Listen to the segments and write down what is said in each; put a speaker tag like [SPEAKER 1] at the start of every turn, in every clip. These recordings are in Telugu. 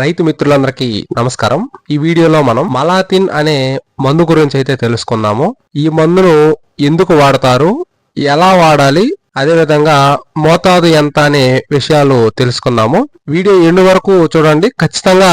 [SPEAKER 1] రైతు మిత్రులందరికీ నమస్కారం. ఈ వీడియోలో మనం మలాతిన్ అనే మందు గురించి అయితే తెలుసుకుందాము. ఈ మందును ఎందుకు వాడతారు? ఎలా వాడాలి? అదేవిధంగా మోతాదు ఎంత అనే విషయాలు తెలుసుకున్నాము వీడియో ఎండు వరకు చూడండి. ఖచ్చితంగా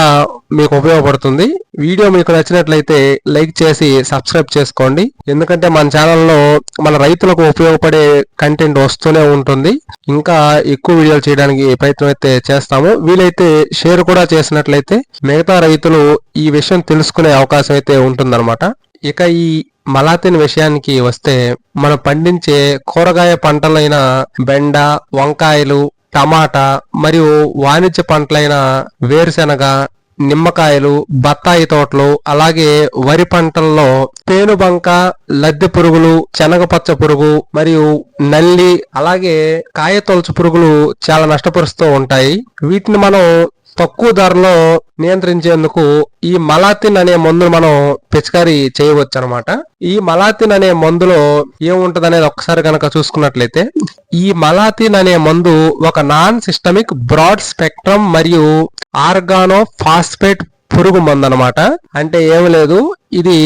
[SPEAKER 1] మీకు ఉపయోగపడుతుంది. వీడియో మీకు నచ్చినట్లయితే లైక్ చేసి సబ్స్క్రైబ్ చేసుకోండి. ఎందుకంటే మన ఛానల్లో మన రైతులకు ఉపయోగపడే కంటెంట్ వస్తూనే ఉంటుంది. ఇంకా ఎక్కువ వీడియోలు చేయడానికి ప్రయత్నం అయితే చేస్తాము. వీలైతే షేర్ కూడా చేసినట్లయితే మిగతా రైతులు ఈ విషయం తెలుసుకునే అవకాశం అయితే ఉంటుందన్నమాట. ఇక ఈ మలాతిన్ విషయానికి వస్తే మనం పండించే కూరగాయ పంటలైన బెండ వంకాయలు టమాటా మరియు వాణిజ్య పంటలైన వేరుశెనగ నిమ్మకాయలు బత్తాయి తోటలు అలాగే వరి పంటల్లో పేనుబంక లద్దె పురుగులు శనగపచ్చ పురుగు మరియు నల్లి అలాగే కాయతొలచు పురుగులు చాలా నష్టపరుస్తూ ఉంటాయి. వీటిని మనం తక్కువ ధరలో నియంత్రించేందుకు ఈ మలాతిన్ అనే మందును మనం పిచికారీ చేయవచ్చు అనమాట ఈ మలాతిన్ అనే మందులో ఏముంటది అనేది ఒకసారి కనుక చూసుకున్నట్లయితే ఈ మలాతిన్ అనే మందు ఒక నాన్ సిస్టమిక్ బ్రాడ్ స్పెక్ట్రమ్ మరియు ఆర్గానో ఫాస్ఫేట్ పురుగు మందు అనమాట అంటే ఏమి లేదు ఇది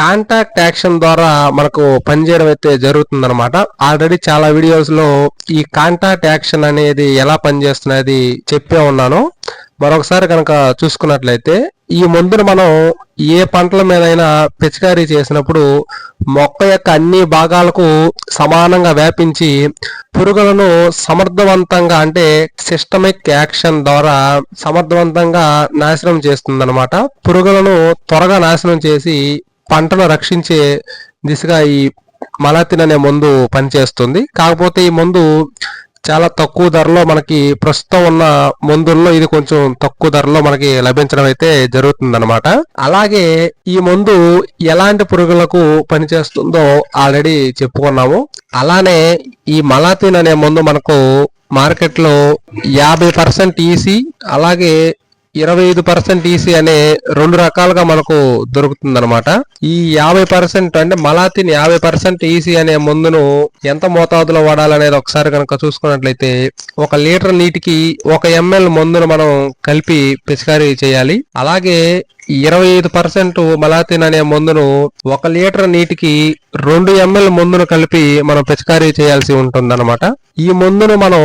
[SPEAKER 1] కాంటాక్ట్ యాక్షన్ ద్వారా మనకు పనిచేయడం అయితే జరుగుతుంది అనమాట ఆల్రెడీ చాలా వీడియోస్లో ఈ కాంటాక్ట్ యాక్షన్ అనేది ఎలా పనిచేస్తున్నది చెప్పే ఉన్నాను. మరొకసారి కనుక చూసుకున్నట్లయితే ఈ మందును మనం ఏ పంటల మీదైనా పిచికారీ చేసినప్పుడు మొక్క యొక్క అన్ని భాగాలకు సమానంగా వ్యాపించి పురుగులను సమర్థవంతంగా అంటే సిస్టమిక్ యాక్షన్ ద్వారా సమర్థవంతంగా నాశనం చేస్తుందన్నమాట. పురుగులను త్వరగా నాశనం చేసి పంటను రక్షించే దిశగా ఈ మలాతిన్ అనే మందు పనిచేస్తుంది. కాకపోతే ఈ మందు చాలా తక్కువ ధరలో మనకి ప్రస్తుతం ఉన్న మందుల్లో ఇది కొంచెం తక్కువ ధరలో మనకి లభించడం అయితే జరుగుతుంది అలాగే ఈ మందు ఎలాంటి పురుగులకు పనిచేస్తుందో ఆల్రెడీ చెప్పుకున్నాము. అలానే ఈ మలాతిన్ అనే మందు మనకు మార్కెట్లో యాభై పర్సెంట్ ఈసీ అలాగే ఇరవై ఐదు పర్సెంట్ ఈసీ అనే రెండు రకాలుగా మనకు దొరుకుతుందన్నమాట. ఈ యాభై పర్సెంట్ అంటే మలాతిన్ యాభై పర్సెంట్ ఈసీ అనే మందును ఎంత మోతాదులో వాడాలనేది ఒకసారి కనుక చూసుకున్నట్లయితే ఒక లీటర్ నీటికి ఒక ఎంఎల్ మందును మనం కలిపి పిచికారీ చేయాలి. అలాగే ఇరవై ఐదు పర్సెంట్ మలాతిన్ అనే మందును ఒక లీటర్ నీటికి రెండు ఎంఎల్ మందును కలిపి మనం పిచికారీ చేయాల్సి ఉంటుందన్నమాట. ఈ మందును మనం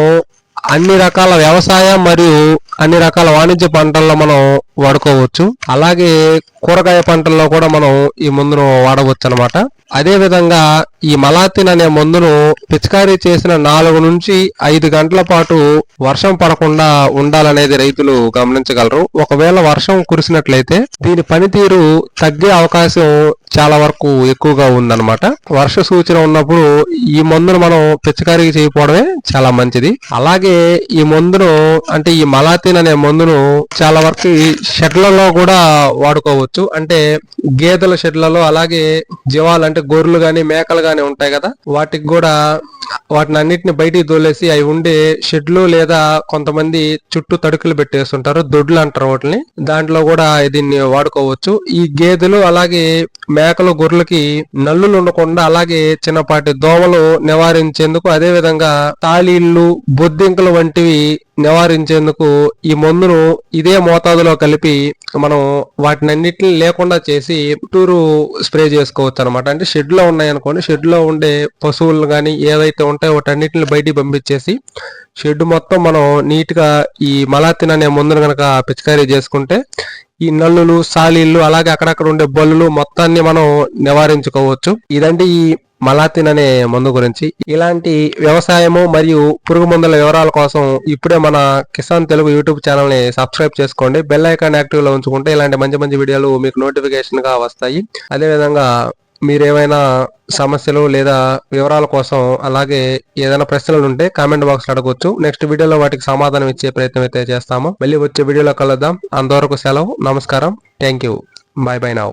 [SPEAKER 1] అన్ని రకాల వ్యవసాయం మరియు అన్ని రకాల వాణిజ్య పంటల్లో మనం వాడుకోవచ్చు. అలాగే కూరగాయ పంటల్లో కూడా మనం ఈ మందును వాడవచ్చు అనమాట అదే విధంగా ఈ మలాతిన్ అనే మందును పిచికారీ చేసిన నాలుగు నుంచి ఐదు గంటల పాటు వర్షం పడకుండా ఉండాలనేది రైతులు గమనించగలరు. ఒకవేళ వర్షం కురిసినట్లయితే దీని పనితీరు తగ్గే అవకాశం చాలా వరకు ఎక్కువగా ఉందన్నమాట. వర్ష సూచన ఉన్నప్పుడు ఈ మందును మనం పిచికారీ చేయకపోవడమే చాలా మంచిది. అలాగే ఈ మందును అంటే ఈ మలాతిన్ అనే మందును చాలా వరకు షెడ్లలో కూడా వాడుకోవచ్చు. అంటే గేదెల షెడ్లలో అలాగే జీవాలు అంటే గొర్రెలు కానీ మేకలు కానీ గాని ఉంటాయి కదా? వాటికి కూడా వాటిని అన్నిటిని బయటికి తోలేసి అవి ఉండే షెడ్లు లేదా కొంతమంది చుట్టూ తడుకులు పెట్టేస్తుంటారు దొడ్లు అంటారు వాటిని. దాంట్లో కూడా దీన్ని వాడుకోవచ్చు. ఈ గేదెలు అలాగే మేకలు గొర్రెలకి నల్లులు ఉండకుండా అలాగే చిన్నపాటి దోమలు నివారించేందుకు అదే విధంగా తాళీళ్ళు బొద్దింకలు వంటివి నివారించేందుకు ఈ మందును ఇదే మోతాదులో కలిపి మనం వాటిని అన్నిటిని లేకుండా చేసి చుట్టూరు స్ప్రే చేసుకోవచ్చు అనమాట అంటే షెడ్లో ఉన్నాయనుకోండి షెడ్లో ఉండే పశువులు కానీ ఏదైతే ఉంటాయో వాటన్నిటిని బయటికి పంపించేసి షెడ్ మొత్తం మనం నీట్గా ఈ మలాతిన్ అనే మందును కనుక పిచికారీ చేసుకుంటే ఈ నల్లులు సాలీళ్ళు అలాగే అక్కడక్కడ ఉండే బల్లులు మొత్తాన్ని మనం నివారించుకోవచ్చు. ఇదంటే ఈ మలాతిన్ అనే మందు గురించి. ఇలాంటి వ్యవసాయము మరియు పురుగు మందుల వివరాల కోసం ఇప్పుడే మన కిసాన్ తెలుగు యూట్యూబ్ ఛానల్ని సబ్స్క్రైబ్ చేసుకోండి. బెల్ ఐకాన్ యాక్టివ్లో ఉంచుకుంటే ఇలాంటి మంచి మంచి వీడియోలు మీకు నోటిఫికేషన్గా వస్తాయి. అదే మీరేమైనా సమస్యలు లేదా వివరాల కోసం అలాగే ఏదైనా ప్రశ్నలు ఉంటే కామెంట్ బాక్స్లో నెక్స్ట్ వీడియోలో వాటికి సమాధానం ఇచ్చే ప్రయత్నం అయితే చేస్తాము. మళ్ళీ వచ్చే వీడియోలో కలుద్దాం. అంతవరకు సెలవు. నమస్కారం. Thank you. Bye bye now.